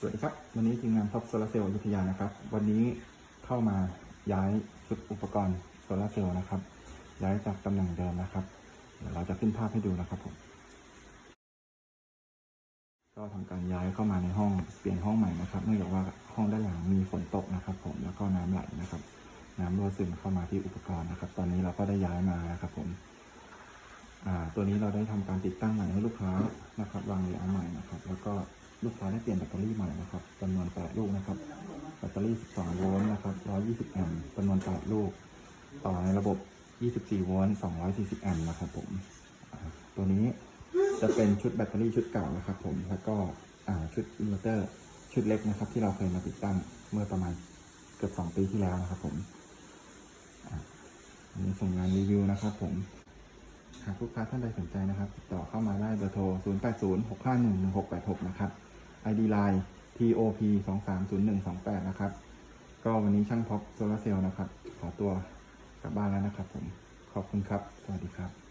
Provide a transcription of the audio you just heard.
สวัสดีครับ วันนี้ทีมงานท็อปโซลาเซลล์อยุธยานะครับ วันนี้เข้ามาย้ายชุดอุปกรณ์โซลาเซลล์นะครับ ย้ายจากตำแหน่งเดิมนะครับ เดี๋ยวเราจะขึ้นภาพให้ดูนะครับผม ก็ทำการย้ายเข้ามาในห้องเปลี่ยนห้องใหม่นะครับ เนื่องจากว่าห้องด้านหลังมีฝนตกนะครับ ผม แล้วก็น้ำไหลนะครับ น้ำรั่วซึมเข้ามาที่อุปกรณ์นะครับ ตอนนี้เราก็ได้ย้ายมานะครับ ผม อ่า ตัวนี้เราได้ทำการติดตั้งใหม่ให้ลูกค้านะครับ วางเลเยอร์ใหม่นะครับ แล้วก็ ลูกค้าได้เปลี่ยนแบตเตอรี่ใหม่นะครับจำนวน 8 ลูกนะครับ แบตเตอรี่ 12 โวลต์นะครับ 120 แอมป์จำนวน 8 ลูก ต่อในระบบ 24 โวลต์ 240 แอมป์นะครับผม ตัวนี้จะเป็นชุดแบตเตอรี่ชุดเก่านะครับผม แล้วก็ชุดอินเวอร์เตอร์ชุดเล็กนะครับ ที่เราเคยมาติดตั้งเมื่อประมาณเกือบ 2 ปีที่แล้วนะครับผมอันนี้ส่งงานรีวิวนะครับผมหากลูกค้าท่านใดสนใจนะครับ ติดต่อเข้ามาได้เบอร์โทร 0806511686 นะครับ ID Line TOP 230128นะครับ ก็วันนี้ช่างพ็อปโซลาเซลล์นะครับ ขอตัวกลับบ้านแล้วนะครับผม ขอบคุณครับ สวัสดีครับ